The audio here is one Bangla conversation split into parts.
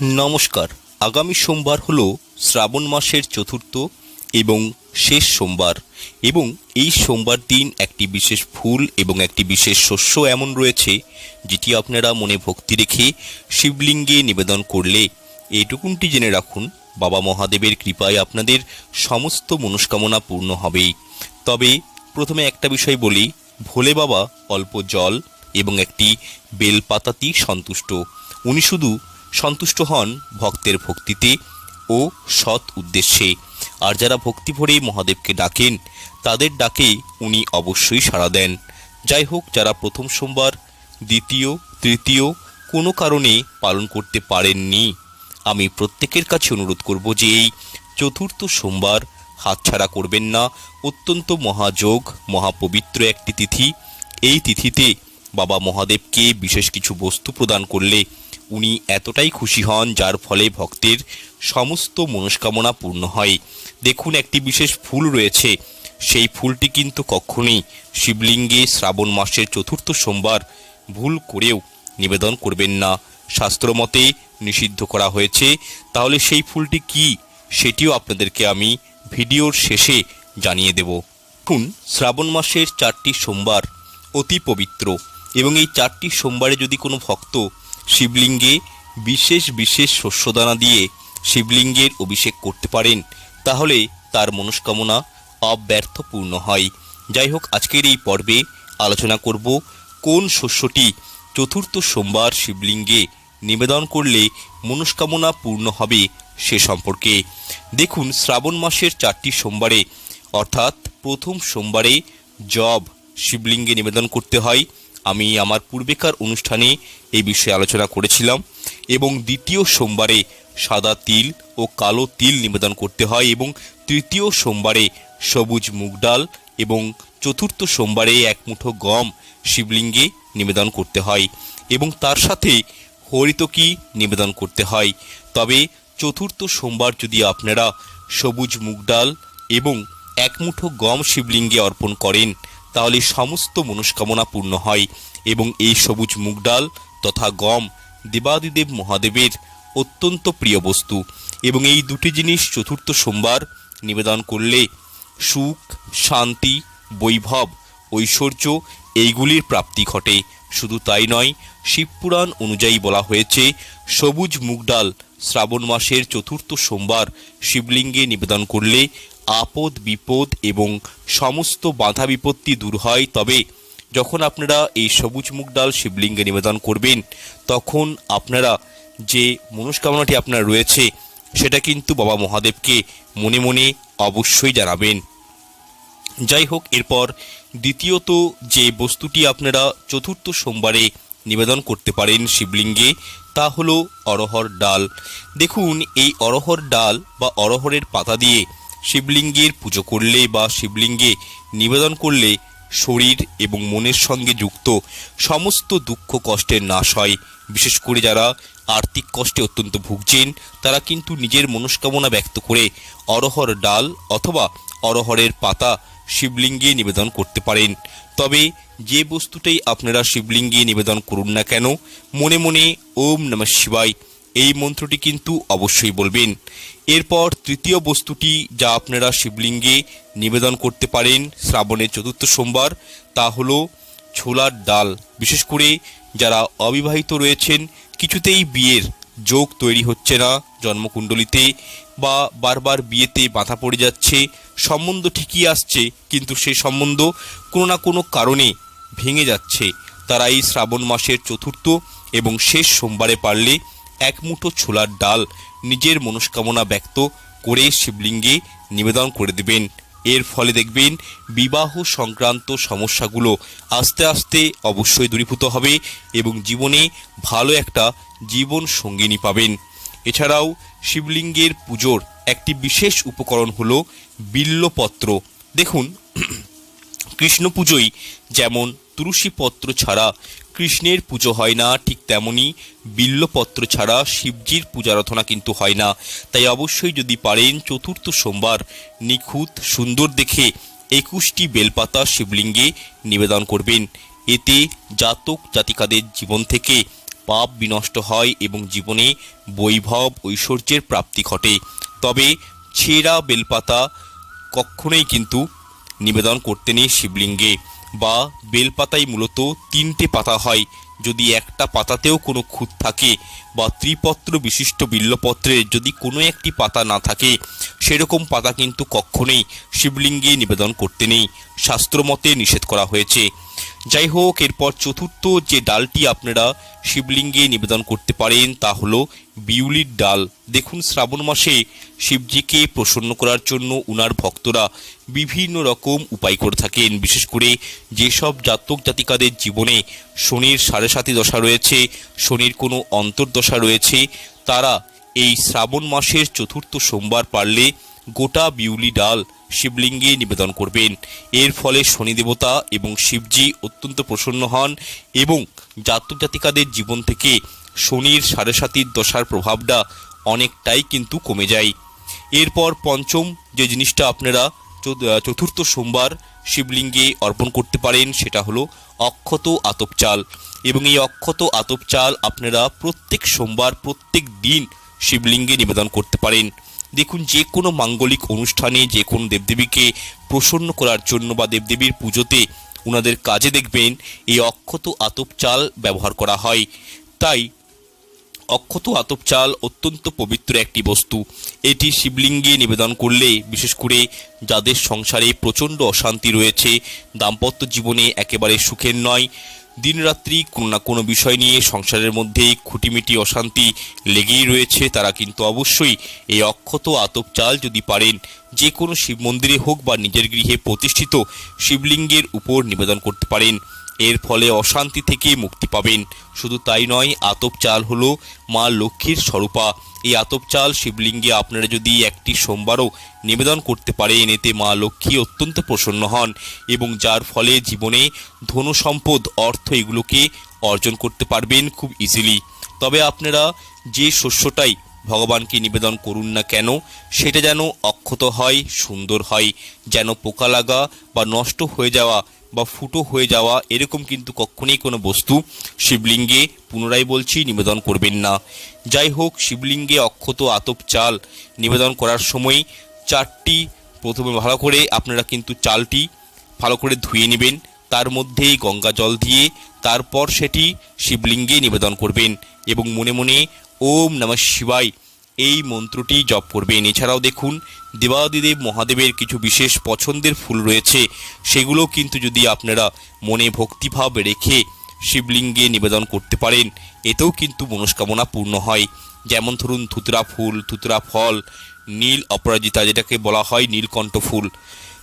নমস্কার। আগামী সোমবার হল শ্রাবণ মাসের চতুর্থ এবং শেষ সোমবার এবং এই সোমবার দিন একটি বিশেষ ফুল এবং একটি বিশেষ শস্য এমন রয়েছে যেটি আপনারা মনে ভক্তি রেখে শিবলিঙ্গে নিবেদন করলে এইটুকুনটি জেনে রাখুন, বাবা মহাদেবের কৃপায় আপনাদের সমস্ত মনস্কামনা পূর্ণ হবেই তবে প্রথমে একটা বিষয় বলি, ভোলে বাবা অল্প জল এবং একটি বেলপাতাতেই সন্তুষ্ট। উনি শুধু সন্তুষ্ট হন ভক্তের ভক্তিতে ও সৎ উদ্দেশ্যে। আর যারা ভক্তি ভরে মহাদেবকে ডাকেন, তাদের ডাকে উনি অবশ্যই সাড়া দেন। যাই হোক, যারা প্রথম সোমবার, দ্বিতীয়, তৃতীয় কোনো কারণে পালন করতে পারেননি, আমি প্রত্যেকের কাছে অনুরোধ করব যে এই চতুর্থ সোমবার হাতছাড়া করবেন না। অত্যন্ত মহাযোগ, মহাপবিত্র একটি তিথি। এই তিথিতে বাবা মহাদেবকে বিশেষ কিছু বস্তু প্রদান করলে উনি এতটাই খুশি হন, যার ফলে ভক্তের সমস্ত মনস্কামনা পূর্ণ হয়। দেখুন, একটি বিশেষ ফুল রয়েছে। সেই ফুলটি কিন্তু কখনোই শিবলিঙ্গে শ্রাবণ মাসের চতুর্থ সোমবার ভুল করেও নিবেদন করবেন না। শাস্ত্রমতে নিষিদ্ধ করা হয়েছে। তাহলে সেই ফুলটি কি? সেটিও আপনাদেরকে আমি ভিডিওর শেষে জানিয়ে দেব। দেখুন, শ্রাবণ মাসের চারটি সোমবার অতি পবিত্র এবং এই চারটি সোমবারে যদি কোনো ভক্ত শিবলিঙ্গে বিশেষ বিশেষ শস্যদানা দিয়ে শিবলিঙ্গের অভিষেক করতে পারেন। তাহলে তার মনস্কামনা অব্যর্থ পূর্ণ হয়। যাই হোক, আজকের এই পর্বে আলোচনা করব কোন শস্যটি চতুর্থ সোমবার শিবলিঙ্গে নিবেদন করলে মনস্কামনা পূর্ণ হবে সে সম্পর্কে। দেখুন, শ্রাবণ মাসের চারটি সোমবারে, অর্থাৎ প্রথম সোমবারে জব শিবলিঙ্গে নিবেদন করতে হয়। আমি আমার পূর্বেকার অনুষ্ঠানে এই বিষয়ে আলোচনা করেছিলাম এবং দ্বিতীয় সোমবারে সাদা তিল ও কালো তিল নিবেদন করতে হয় এবং তৃতীয় সোমবারে সবুজ মুগ ডাল এবং চতুর্থ সোমবারে এক মুঠো গম শিবলিঙ্গে নিবেদন করতে হয় এবং তার সাথে হরিতকি নিবেদন করতে হয়। তবে চতুর্থ সোমবার যদি আপনারা সবুজ মুগ ডাল এবং এক মুঠো গম শিবলিঙ্গে অর্পণ করেন তাহলে সমস্ত মনস্কামনা পূর্ণ হয় এবং এই সবুজ মুগ ডাল তথা গম দেবাদিদেব মহাদেবের অত্যন্ত প্রিয় বস্তু। এবং এই দুটি জিনিস চতুর্থ সোমবার নিবেদন করলে সুখ, শান্তি, বৈভব, ঐশ্বর্য এইগুলির প্রাপ্তি ঘটে। শুধু তাই নয় শিবপুরাণ অনুযায়ী বলা হয়েছে, সবুজ মুগ ডাল শ্রাবণ মাসের চতুর্থ সোমবার শিবলিঙ্গে নিবেদন করলে আপদ, বিপদ এবং সমস্ত বাধা বিপত্তি দূর হয়, তবে যখন আপনারা এই সবুজ মুগ ডাল শিবলিঙ্গে নিবেদন করবেন, তখন আপনারা যে মনস্কামনাটি আপনার রয়েছে, সেটা কিন্তু বাবা মহাদেবকে মনে মনে অবশ্যই জানাবেন। যাই হোক, এরপর দ্বিতীয়ত যে বস্তুটি আপনারা চতুর্থ সোমবারে নিবেদন করতে পারেন শিবলিঙ্গে, তা হলো অরহর ডাল। দেখুন, এই অরহর ডাল বা অরহরের পাতা দিয়ে শিবলিঙ্গের পুজো করলে বা শিবলিঙ্গে নিবেদন করলে শরীর এবং মনের সঙ্গে যুক্ত সমস্ত দুঃখ কষ্টের নাশ হয়। বিশেষ করে যারা আর্থিক কষ্টে অত্যন্ত ভুগছেন, তারা কিন্তু নিজের মনস্কামনা ব্যক্ত করে অরহর ডাল অথবা অরহরের পাতা শিবলিঙ্গে নিবেদন করতে পারেন। তবে যে বস্তুটাই আপনারা শিবলিঙ্গে নিবেদন করুন না কেন, মনে মনে ওম নমঃ শিবায়, এই মন্ত্রটি কিন্তু অবশ্যই বলবেন। এরপর তৃতীয় বস্তুটি যা আপনারা শিবলিঙ্গে নিবেদন করতে পারেন শ্রাবণের চতুর্থ সোমবার, তা হলো ছোলার ডাল। বিশেষ করে যারা অবিবাহিত রয়েছেন, কিছুতেই বিয়ের যোগ তৈরি হচ্ছে না জন্মকুণ্ডলিতে বা বারবার বিয়েতে বাধা পড়ে যাচ্ছে, সম্বন্ধ ঠিকই আসছে, কিন্তু সেই সম্বন্ধ কোনো না কোনো কারণে ভেঙে যাচ্ছে। তারা এই শ্রাবণ মাসের চতুর্থ এবং শেষ সোমবারে পারলে এক মুঠো ছোলার ডাল নিজের মনস্কামনা ব্যক্ত করে শিবলিঙ্গে নিবেদন করে দেবেন। এর ফলে দেখবেন বিবাহ সংক্রান্ত সমস্যাগুলো আস্তে আস্তে অবশ্যই দূরীভূত হবে এবং জীবনে ভালো একটা জীবন সঙ্গিনী পাবেন। এছাড়াও শিবলিঙ্গের পুজোর একটি বিশেষ উপকরণ হল বিল্লপত্র। দেখুন, কৃষ্ণ পুজোয় যেমন তুলসী পত্র ছাড়া কৃষ্ণের পুজো হয় না, ঠিক তেমনি বিল্লপত্র ছাড়া শিবজির পূজারাধনা কিন্তু হয় না। তাই অবশ্যই যদি পারেন চতুর্থ সোমবার নিখুঁত সুন্দর দেখে একুশটি বেলপাতা শিবলিঙ্গে নিবেদন করবেন। এতে জাতক জাতিকাদের জীবন থেকে পাপ বিনষ্ট হয় এবং জীবনে বৈভব ঐশ্বর্যের প্রাপ্তি ঘটে। তবে ছেঁড়া বেলপাতা কখনোই কিন্তু নিবেদন করতে নেই শিবলিঙ্গে। বা বেলপাতায় মূলত তিনটে পাতা হয়। যদি একটা পাতাতেও কোনো খুঁত থাকে বা ত্রিপত্র বিশিষ্ট বিল্লপত্রের যদি কোনো একটি পাতা না থাকে, সেরকম পাতা কিন্তু কক্ষণেই শিবলিঙ্গে নিবেদন করতে নেই। শাস্ত্রমতে নিষেধ করা হয়েছে। যাই হোক এরপর চতুর্থ যে ডালটি আপনারা শিবলিঙ্গে নিবেদন করতে পারেন, তা হলো বিউলির ডাল। দেখুন, শ্রাবণ মাসে শিবজিকে প্রসন্ন করার জন্য উনার ভক্তরা বিভিন্ন রকম উপায় করে থাকেন। বিশেষ করে যেসব জাতক জাতিকাদের জীবনে শনির সাড়ে সাতি দশা রয়েছে, শনির কোনো অন্তর্দশা রয়েছে, তারা এই শ্রাবণ মাসের চতুর্থ সোমবার পারলে গোটা বিউলি ডাল শিবলিঙ্গে নিবেদন করবেন। এর ফলে শনি দেবতা এবং শিবজি অত্যন্ত প্রসন্ন হন এবং জাতক জাতিকাদের জীবন থেকে শনির সাড়ে সাতির দশার প্রভাবটা অনেকটাই কিন্তু কমে যায়। এরপর পঞ্চম যে জিনিসটা আপনারা চতুর্থ সোমবার শিবলিঙ্গে অর্পণ করতে পারেন, সেটা হলো অক্ষত আতপ চাল। এবং এই অক্ষত আতপ চাল আপনারা প্রত্যেক সোমবার, প্রত্যেক দিন শিবলিঙ্গে নিবেদন করতে পারেন। দেখুন, যে কোনো মাঙ্গলিক অনুষ্ঠানে যে কোনো দেবদেবীকে প্রসন্ন করার জন্য বা দেবদেবীর পুজোতে ওনাদের কাজে দেখবেন, এই অক্ষত আতপ চাল ব্যবহার করা হয়। তাই অক্ষত আতপ চাল অত্যন্ত পবিত্র একটি বস্তু। এটি শিবলিঙ্গে নিবেদন করলে, বিশেষ করে যাদের সংসারে প্রচণ্ড অশান্তি রয়েছে, দাম্পত্য জীবনে একেবারে সুখের নয়। দিনরাত্রি কোনো না কোনো বিষয় নিয়ে সংসারের মধ্যে খুঁটিমিটি, অশান্তি লেগেই রয়েছে, তারা কিন্তু অবশ্যই এই অক্ষত আতপ চাল যদি পারেন, যে কোনো শিব মন্দিরে হোক বা নিজের গৃহে প্রতিষ্ঠিত শিবলিঙ্গের উপর নিবেদন করতে পারেন। এর ফলে অশান্তি থেকে মুক্তি পাবেন। শুধু তাই নয়, আতপ চাল হলো মা লক্ষ্মীর স্বরূপা। এই আতপ চাল শিবলিঙ্গে আপনারা যদি একটি সোমবারও নিবেদন করতে পারেন, এতে মা লক্ষ্মী অত্যন্ত প্রসন্ন হন এবং যার ফলে জীবনে ধন সম্পদ, অর্থ এগুলোকে অর্জন করতে পারবেন খুব ইজিলি তবে আপনারা যে শস্যটাই ভগবানকে নিবেদন করুন না কেন, সেটা যেন অক্ষত হয়, সুন্দর হয়, যেন পোকা লাগা বা নষ্ট হয়ে যাওয়া বা ফুটো হয়ে যাওয়া এরকম কিন্তু কখনোই কোনো বস্তু শিবলিঙ্গে পুনরায় বলছি নিবেদন করবেন না। যাই হোক, শিবলিঙ্গে অক্ষত আতপ চাল নিবেদন করার সময় চারটি প্রথমে ভালো করে আপনারা কিন্তু চালটি ভালো করে ধুয়ে নেবেন, তার মধ্যেই গঙ্গা জল দিয়ে তারপর সেটি শিবলিঙ্গে নিবেদন করবেন এবং মনে মনে ওম নমঃ শিবায় এই মন্ত্রটি জপ করবেন। এছাড়াও দেখুন, দেবাদিদেব মহাদেবের কিছু বিশেষ পছন্দের ফুল রয়েছে। সেগুলো কিন্তু যদি আপনারা মনে ভক্তিভাব রেখে শিবলিঙ্গে নিবেদন করতে পারেন, এতেও কিন্তু মনস্কামনা পূর্ণ হয়। যেমন ধরুন ধুতরা ফুল ধুতরা ফল, নীল অপরাজিতা যেটাকে বলা হয়, নীলকণ্ঠ ফুল।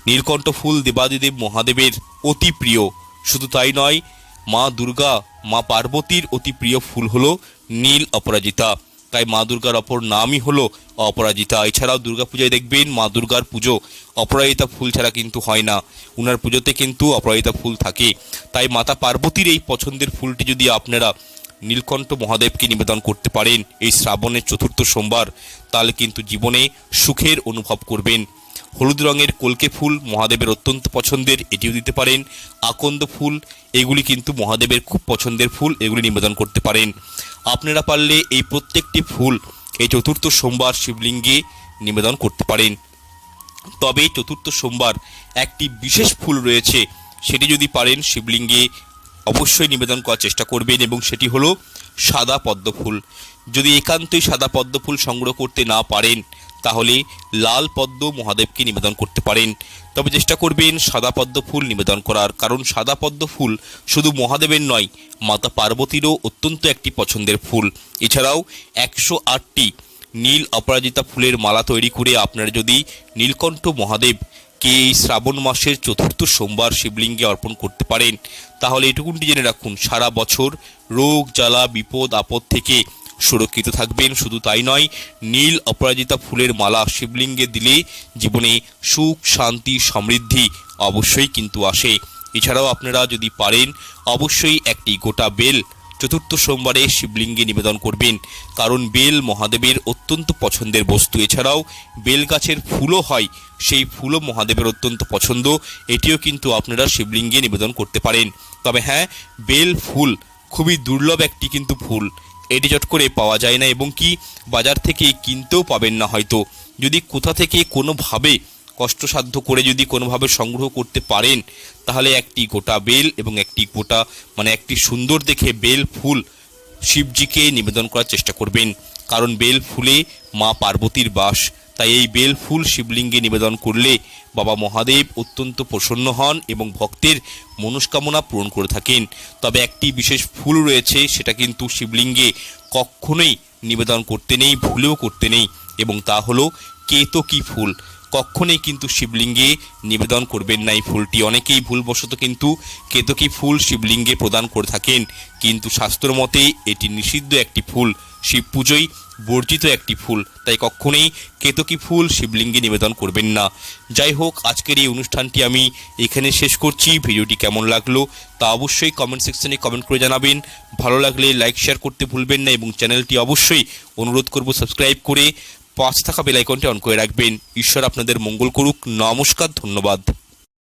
নীলকণ্ঠ ফুল দেবাদিদেব মহাদেবের অতি প্রিয়। শুধু তাই নয়, মা দুর্গা, মা পার্বতীর অতি প্রিয় ফুল হলো নীল অপরাজিতা। তাই মা দুর্গার অপর নামই হলো অপরাজিতা। এছাড়াও দুর্গাপূজায় দেখবেন মা দুর্গার পুজো অপরাজিতা ফুল ছাড়া কিন্তু হয় না। উনার পুজোতে কিন্তু অপরাজিতা ফুল থাকে। তাই মাতা পার্বতীর এই পছন্দের ফুলটি যদি আপনারা নীলকণ্ঠ মহাদেবকে নিবেদন করতে পারেন, এই শ্রাবণের চতুর্থ সোমবার, তাহলে কিন্তু জীবনে সুখের অনুভব করবেন। হলুদ রঙের কলকে ফুল মহাদেবের অত্যন্ত পছন্দের, এটিও দিতে পারেন। আকন্দ ফুল, এগুলি কিন্তু মহাদেবের খুব পছন্দের ফুল, এগুলি নিবেদন করতে পারেন। আপনারা পারলে এই প্রত্যেকটি ফুল এই চতুর্থ সোমবার শিবলিঙ্গে নিবেদন করতে পারেন। তবে চতুর্থ সোমবার একটি বিশেষ ফুল রয়েছে, সেটি যদি পারেন শিবলিঙ্গে অবশ্যই নিবেদন করার চেষ্টা করবেন এবং সেটি হলো সাদা পদ্ম ফুল। যদি একান্তই সাদা পদ্ম ফুল সংগ্রহ করতে না পারেন তাহলে লাল পদ্ম মহাদেবকে নিবেদন করতে পারেন। তবে চেষ্টা করবেন সাদা পদ্ম ফুল নিবেদন করার, কারণ সাদা পদ্ম ফুল শুধু মহাদেবের নয়, মাতা পার্বতীরও অত্যন্ত একটি পছন্দের ফুল। এছাড়াও একশো আটটি নীল অপরাজিতা ফুলের মালা তৈরি করে আপনারা যদি নীলকণ্ঠ মহাদেব কে এই শ্রাবণ মাসের চতুর্থ সোমবার শিবলিঙ্গে অর্পণ করতে পারেন, তাহলে এটুকুনটি জেনে রাখুন, সারা বছর রোগ, জ্বালা, বিপদ, আপদ থেকে সুরক্ষিত থাকবেন, শুধু তাই নয়, নীল অপরাজিতা ফুলের মালা শিবলিঙ্গে দিলে জীবনে সুখ, শান্তি, সমৃদ্ধি অবশ্যই কিন্তু আসে। এছাড়াও আপনারা যদি পারেন, অবশ্যই একটি গোটা বেল চতুর্থ সোমবারে শিবলিঙ্গে নিবেদন করবেন। কারণ বেল মহাদেবের অত্যন্ত পছন্দের বস্তু। এছাড়াও বেল গাছের ফুলও হয়, সেই ফুলও মহাদেবের অত্যন্ত পছন্দ। এটিও কিন্তু আপনারা শিবলিঙ্গে নিবেদন করতে পারেন। তবে হ্যাঁ বেল ফুল খুবই দুর্লভ একটি কিন্তু ফুল। এটি চট করে পাওয়া যায় না এবং কি বাজার থেকে কিনতেও পাবেন না হয়তো। যদি কোথা থেকে কোনোভাবে কষ্টসাধ্য করে যদি কোনোভাবে সংগ্রহ করতে পারেন, তাহলে একটি গোটা বেল এবং একটি গোটা মানে একটি সুন্দর দেখে বেল ফুল শিবজিকে নিবেদন করার চেষ্টা করবেন। কারণ বেল ফুলে মা পার্বতীর বাস তাই এই বেল ফুল শিবলিঙ্গে নিবেদন করলে বাবা মহাদেব অত্যন্ত প্রসন্ন হন এবং ভক্তের মনস্কামনা পূরণ করে থাকেন। তবে একটি বিশেষ ফুল রয়েছে, সেটা কিন্তু শিবলিঙ্গে কখনোই নিবেদন করতে নেই, ভুলেও করতে নেই, এবং তা হলো কেতকী ফুল। কখনোই কিন্তু শিবলিঙ্গে নিবেদন করবেন না এই ফুলটি। অনেকেই ভুলবশত কিন্তু কেতকী ফুল শিবলিঙ্গে প্রদান করে থাকেন, কিন্তু শাস্ত্র মতে এটি নিষিদ্ধ একটি ফুল। শিব পুজোয় বর্জিত একটি ফুল। তাই কখনোই কেতকী ফুল শিবলিঙ্গে নিবেদন করবেন না। যাই হোক, আজকের এই অনুষ্ঠানটি আমি এখানে শেষ করছি। ভিডিওটি কেমন লাগল তা অবশ্যই কমেন্ট সেকশনে কমেন্ট করে জানাবেন। ভালো লাগলে লাইক শেয়ার করতে ভুলবেন না এবং চ্যানেলটি অবশ্যই অনুরোধ করব সাবস্ক্রাইব করে পাঁচ থাকা বেলাইকনটি অন করে রাখবেন। ঈশ্বর আপনাদের মঙ্গল করুক। নমস্কার, ধন্যবাদ।